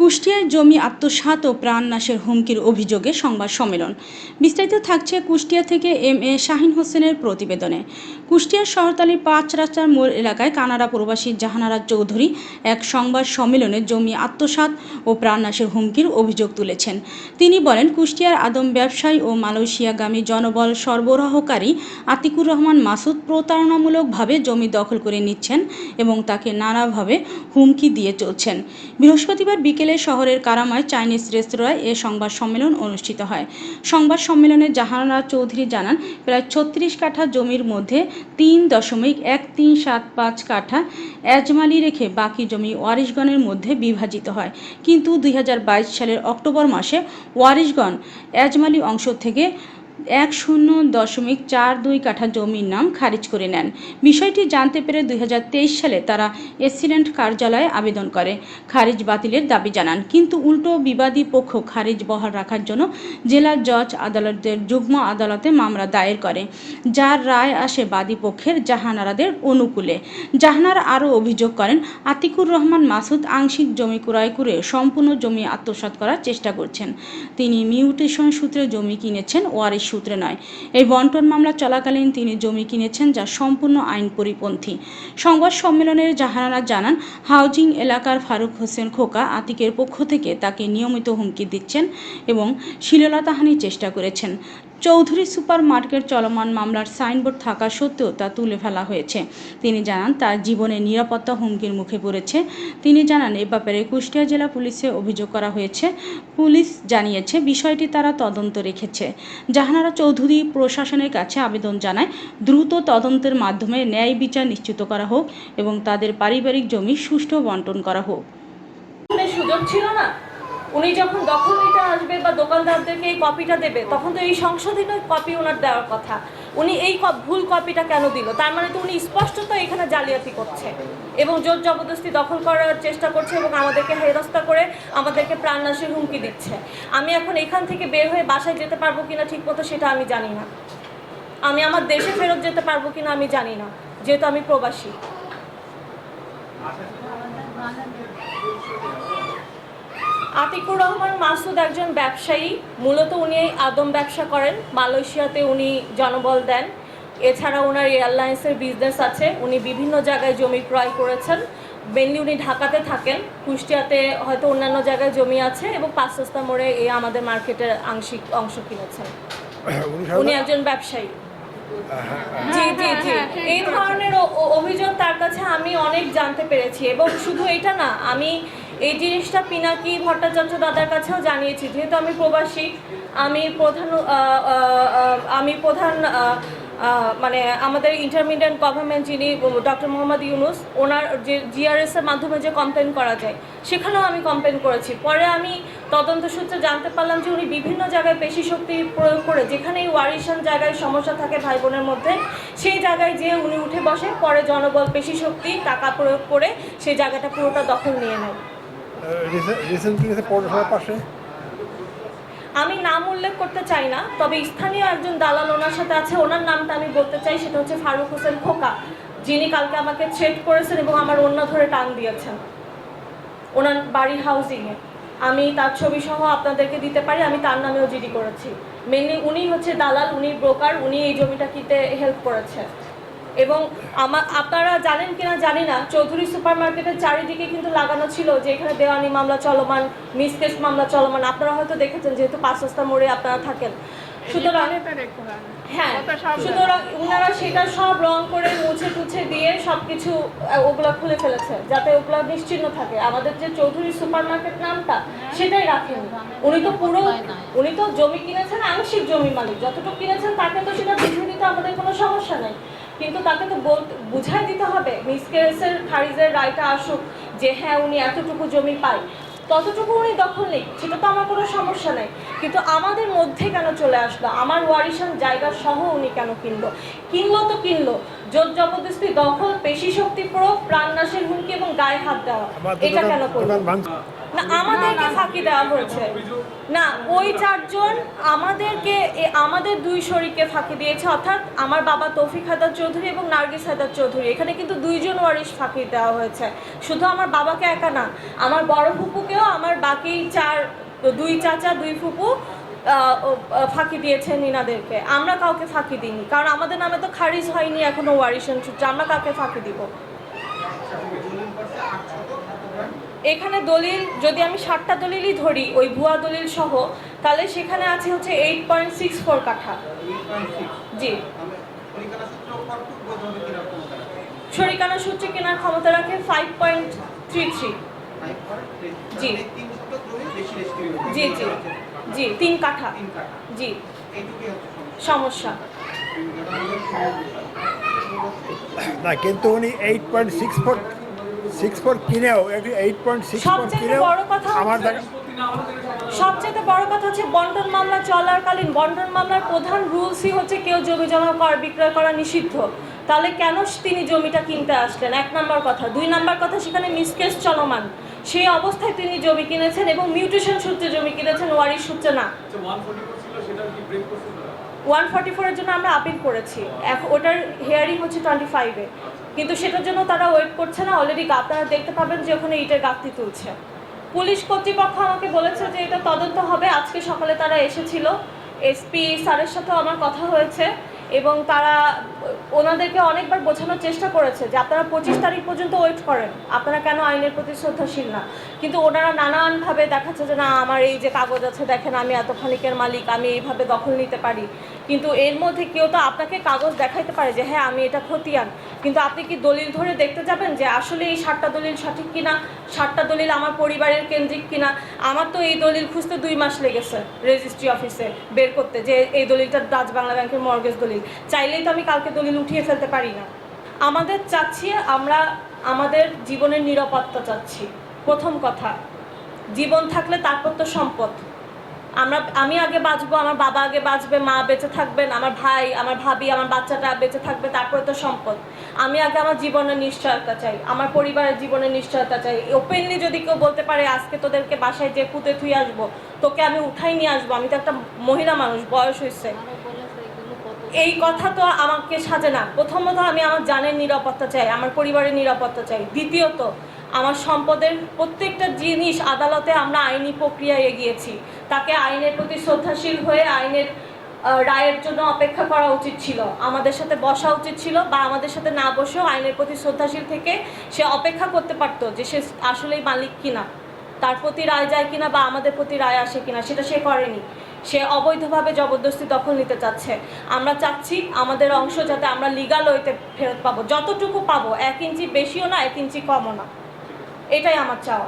কুষ্টিয়ায় জমি আত্মসাৎ ও প্রাণনাশের হুমকির অভিযোগে সংবাদ সম্মেলন। বিস্তারিত থাকছে কুষ্টিয়া থেকে এম এ শাহিন হোসেনের প্রতিবেদনে। কুষ্টিয়ার শহরতলির পাঁচ রাস্তার মোড় এলাকায় কানাডা প্রবাসী জাহানারা চৌধুরী এক সংবাদ সম্মেলনে জমি আত্মসাৎ ও প্রাণনাশের হুমকির অভিযোগ তুলেছেন। তিনি বলেন, কুষ্টিয়ার আদম ব্যবসায়ী ও মালয়েশিয়াগামী জনবল সরবরাহকারী আতিকুর রহমান মাসুদ প্রতারণামূলকভাবে জমি দখল করে নিচ্ছেন এবং তাকে নানাভাবে হুমকি দিয়ে চলছেন। বৃহস্পতিবার বিকেলে শহরের কারামায় চাইনিজ রেস্তোরাঁয় এ সংবাদ সম্মেলন অনুষ্ঠিত হয়। সংবাদ সম্মেলনে জাহানারা চৌধুরী জানান, প্রায় ছত্রিশ কাঠা জমির মধ্যে তিন দশমিক এক তিন সাত পাঁচ কাঠা এজমালি রেখে বাকি জমি ওয়ারিশগণের মধ্যে বিভাজিত হয়। কিন্তু দুই হাজার বাইশ সালের অক্টোবর মাসে ওয়ারিশগণ এজমালি অংশ থেকে এক শূন্য দশমিক চার দুই কাঠা জমির নাম খারিজ করে নেন। বিষয়টি জানতে পেরে দুই হাজার তেইশ সালে তারা এসিডেন্ট কার্যালয়ে আবেদন করে। খারিজ বাতিলের দাবি জানান, কিন্তু উল্টো বিবাদী পক্ষ খারিজ বহাল রাখার জন্য জেলা জজ আদালতের যুগ্ম আদালতে মামলা দায়ের করে। যার রায় আসে বাদী পক্ষের জাহানারাদের অনুকূলে। জাহানারা আরও অভিযোগ করেন, আতিকুর রহমান মাসুদ আংশিক জমি ক্রয় করে সম্পূর্ণ জমি আত্মসাৎ করার চেষ্টা করছেন। তিনি মিউটেশন সূত্রে জমি কিনেছেন ওয়ারিশ সূত্রে নয়। এই বন্টন মামলা চলাকালীন তিনি জমি কিনেছেন যা সম্পূর্ণ আইন পরিপন্থী সংবাদ সম্মেলনে জাহানারা জানান, হাউজিং এলাকার ফারুক হোসেন খোকা আতিকের পক্ষ থেকে তাকে নিয়মিত হুমকি দিচ্ছেন এবং শ্লীলতাহানির চেষ্টা করেছেন। চৌধুরী সুপার মার্কেট চলমান মামলার সাইনবোর্ড থাকা সত্ত্বেও তা তুলে ফেলা হয়েছে। তিনি জানান, তার জীবনের নিরাপত্তা হুমকির মুখে পড়েছে। তিনি জানান, এ ব্যাপারে কুষ্টিয়া জেলা পুলিশে অভিযোগ করা হয়েছে। পুলিশ জানিয়েছে, বিষয়টি তারা তদন্ত রেখেছে। জাহানারা চৌধুরী প্রশাসনের কাছে আবেদন জানায়, দ্রুত তদন্তের মাধ্যমে ন্যায় বিচার নিশ্চিত করা হোক এবং তাদের পারিবারিক জমি সুষ্ঠু বন্টন করা হোক। সুযোগ ছিল না? উনি যখন দখল নিতে আসবে বা দোকানদারদেরকে এই কপিটা দেবে, তখন তো এই সংশোধিত কপি ওনার দেওয়ার কথা। উনি এই ভুল কপিটা কেন দিল? তার মানে তো উনি স্পষ্টত এখানে জালিয়াতি করছে এবং জোর জবরদস্তি দখল করার চেষ্টা করছে এবং আমাদেরকে হেরস্তা করে আমাদেরকে প্রাণনাশের হুমকি দিচ্ছে। আমি এখন এখান থেকে বের হয়ে বাসায় যেতে পারব কিনা ঠিক মতো সেটা আমি জানি না। আমি আমার দেশে ফেরত যেতে পারব কিনা আমি জানি না, যেহেতু আমি প্রবাসী। আতিকুর রহমান মাসুদ একজন ব্যবসায়ী। মূলত উনি এই আদম ব্যবসা করেন। মালয়েশিয়াতে উনি জনবল দেন। এছাড়া ওনার এয়ারলাইন্সের বিজনেস আছে। উনি বিভিন্ন জায়গায় জমি ক্রয় করেছেন। মেনলি উনি ঢাকাতে থাকেন। কুষ্টিয়াতে হয়তো অন্যান্য জায়গায় জমি আছে এবং পাঁচ রাস্তা মোড়ে এই আমাদের মার্কেটের আংশিক অংশ কিনেছেন। উনি একজন ব্যবসায়ী। জি জি জি। এই ধরনের অভিযোগ তার কাছে আমি অনেক জানতে পেরেছি এবং শুধু এটা না আমি এই জিনিসটা পিনাকি ভট্টাচার্য দাদার কাছেও জানিয়েছি। যেহেতু আমি প্রবাসী, আমি প্রধান আমি প্রধান মানে আমাদের ইন্টারমিডিয়েট গভর্নমেন্ট যিনি ডক্টর মোহাম্মদ ইউনুস, ওনার যে জিআরএস এর মাধ্যমে যে কমপ্লেন করা যায়, সেখানেও আমি কমপ্লেন করেছি। পরে আমি তদন্ত সূত্রে জানতে পারলাম যে উনি বিভিন্ন জায়গায় পেশি শক্তি প্রয়োগ করে, যেখানে এই ওয়ারিশান জায়গায় সমস্যা থাকে ভাই বোনের মধ্যে, সেই জায়গায় যে উনি উঠে বসে, পরে জনবল পেশি শক্তি টাকা প্রয়োগ করে সেই জায়গাটা পুরোটা দখল নিয়ে নেয়। আমি নাম উল্লেখ করতে চাই না, তবে স্থানীয় একজন দালাল ওনার সাথে আছে, ওনার নামটা আমি বলতে চাই, সেটা হচ্ছে ফারুক হোসেন খোকা। যিনি কালকে আমাকে থ্রেট করেছেন এবং আমার অন্য ধরে টান দিয়েছেন। ওনার বাড়ি হাউজিংয়ে আমি তার ছবি সহ আপনাদেরকে দিতে পারি, আমি তার নামেও জিডি করেছি। মেনলি উনি হচ্ছে দালাল, উনি ব্রোকার উনি এই জমিটা কিনতে হেল্প করেছে। এবং আমার আপনারা জানেন কিনা জানি না চৌধুরী সুপার মার্কেটের চারিদিকে কিন্তু লাগানো ছিল যে এখানে দেওয়ানি মামলা চলমান মিসকেস মামলা চলমান। আপনারা হয়তো দেখেছেন যেহেতু পাঁচ রাস্তার মোড়ে আপনারা থাকেন। সুতরাং হ্যাঁ সুতরাং ওনারা সেটা সব রং করে মুছে টুছে দিয়ে সব কিছু ওগুলা খুলে ফেলেছে যাতে ওগুলা নিশ্চিহ্ন থাকে। আমাদের যে চৌধুরী সুপার মার্কেট নামটা সেটাই রাখেন। উনি তো পুরো উনি তো জমি কিনেছেন আংশিক জমি মালিক। যতটুকু কিনেছেন তাকে তো সেটা বুঝিয়ে দিতে আমাদের কোনো সমস্যা নেই। কিন্তু তাকে তো বুঝাই দিতে হবে। মিসকেসের খারিজের রায়টা আসুক যে হ্যাঁ উনি এতটুকু জমি পায়। ততটুকু উনি দখল নেই সেটা তো আমার কোনো সমস্যা নেই। কিন্তু আমাদের মধ্যে কেন চলে আসলো? আমার ওয়ারিশান জায়গা সহ উনি কেন কিনলো? কিনলো তো কিনলো। জোর জবরদস্তি দখল পেশি শক্তি প্রয়োগ প্রাণনাশের হুমকি এবং গায়ে হাত দেওয়া। এটা কেন ভাঙছে। না, আমাদেরকে ফাঁকি দেওয়া হয়েছে। না, ওই চারজন আমাদেরকে আমাদের দুই শরীরকে ফাঁকি দিয়েছে, অর্থাৎ আমার বাবা তৌফিক হায়দার চৌধুরী এবং নার্গিস হায়দার চৌধুরী। এখানে কিন্তু দুইজন ওয়ারিশ ফাঁকি দেওয়া হয়েছে। শুধু আমার বাবাকে একা না, আমার বড় ফুপুকেও আমার বাকি চার, দুই চাচা, দুই ফুপু ফাঁকি দিয়েছেন ইনাদেরকে। আমরা কাউকে ফাঁকি দিইনি, কারণ আমাদের নামে তো খারিজ হয়নি এখনও ওয়ারিশন সূত্রে আমরা কাউকে ফাঁকি দিব। এখানে দলিল যদি আমি ষাটটা দলিলই ধরি ওই ভুয়া দলিল সহ তাহলে সেখানে আছে হচ্ছে এইট পয়েন্ট সিক্স ফোর কাঠা। জি। শরিকানা সূত্রে কেনার ক্ষমতা রাখে ফাইভ পয়েন্ট থ্রি থ্রি জি। জি জি। জি তিন কাঠা। জি। সমস্যা। না কিন্তু উনি eight point six four six four কিনেও এইট পয়েন্ট সিক্স ফোর সবচেয়ে কিনেও বড় কথা আমার হচ্ছে- দেখা সবচেয়ে বড় কথা হচ্ছে বন্টন মামলা চলাকালীন। বন্টন মামলার প্রধান রুলসই হচ্ছে কেউ জমি জমা কর বিক্রয় করা নিষিদ্ধ। তাহলে কেন তিনি জমিটা কিনতে আসলেন? এক নাম্বার কথা। দুই নাম্বার কথা সেখানে মিসকেস চলমান। সেই অবস্থায় তিনি জমি কিনেছেন এবং মিউটেশন সূত্রে জমি কিনেছেন ওয়ারিশ সূত্রে না। ওয়ান ফর্টি ফোরের জন্য আমরা আপিল করেছি। এখন ওটার হেয়ারিং হচ্ছে টোয়েন্টি ফাইভে কিন্তু সেটার জন্য তারা ওয়েট করছে না। অলরেডি আপনারা দেখতে পাবেন যে ওখানে ইটের গাঁথতি তুলছে। পুলিশ কর্তৃপক্ষ আমাকে বলেছে যে এটা তদন্ত হবে। আজকে সকালে তারা এসেছিল। এসপি স্যারের সাথেও আমার কথা হয়েছে এবং তারা ওনাদেরকে অনেকবার বোঝানোর চেষ্টা করেছে যে আপনারা পঁচিশ তারিখ পর্যন্ত ওয়েট করেন। আপনারা কেন আইনের প্রতি শ্রদ্ধাশীল না? কিন্তু ওনারা নানানভাবে দেখাচ্ছে যে, না, আমার এই যে কাগজ আছে, দেখেন আমি এত খানিকের মালিক, আমি এইভাবে দখল নিতে পারি। কিন্তু এর মধ্যে কেউ তো আপনাকে কাগজ দেখাইতে পারে যে হ্যাঁ আমি এটা খতিয়ান। কিন্তু আপনি কি দলিল ধরে দেখতে যাবেন যে, আসলে এই ষাটটা দলিল সঠিক কিনা? ষাটটা দলিল আমার পরিবারের কেন্দ্রিক কিনা? আমার তো এই দলিল খুঁজতে দুই মাস লেগেছে রেজিস্ট্রি অফিসে বের করতে, যে এই দলিলটা ডাচ বাংলা ব্যাংকের মর্গেজ দলিল। চাইলেই তো আমি কালকে দলিল উঠিয়ে ফেলতে পারি না। আমাদের চাচ্ছি আমরা আমাদের জীবনের নিরাপত্তা চাচ্ছি। প্রথম কথা, জীবন থাকলে তারপর তো সম্পদ। আমরা, আমি আগে বাঁচবো, আমার বাবা আগে বাঁচবে, মা বেঁচে থাকবেন, আমার ভাই, আমার ভাবি, আমার বাচ্চাটা বেঁচে থাকবে, তারপরে তো সম্পদ। আমি আগে আমার জীবনের নিশ্চয়তা চাই, আমার পরিবারের জীবনের নিশ্চয়তা চাই। ওপেনলি যদি কেউ বলতে পারে, আজকে তোদেরকে বাসায় যে পুঁতে থুই আসব, তোকে আমি উঠাই নিয়ে আসব, আমি তো একটা মহিলা মানুষ, বয়স হয়েছে। এই কথা তো আমাকে সাজে না। প্রথমত আমি আমার জানের নিরাপত্তা চাই, আমার পরিবারের নিরাপত্তা চাই। দ্বিতীয়ত, আমার সম্পদের প্রত্যেকটা জিনিস আদালতে আমরা আইনি প্রক্রিয়ায় এগিয়েছি। তাকে আইনের প্রতি শ্রদ্ধাশীল হয়ে আইনের রায়ের জন্য অপেক্ষা করা উচিত ছিল। আমাদের সাথে বসা উচিত ছিল বা আমাদের সাথে না বসেও আইনের প্রতি শ্রদ্ধাশীল থেকে সে অপেক্ষা করতে পারতো যে সে আসলেই মালিক কিনা, তার প্রতি রায় যায় কিনা বা আমাদের প্রতি রায় আসে কিনা, সেটা সে করেনি। সে অবৈধভাবে জবরদস্তি দখল নিতে চাচ্ছে। আমরা চাচ্ছি আমাদের অংশ যাতে আমরা লিগাল ওয়েতে ফেরত পাবো। যতটুকু পাবো, এক ইঞ্চি বেশিও না, এক ইঞ্চি কমও না। এটাই আমার চাওয়া।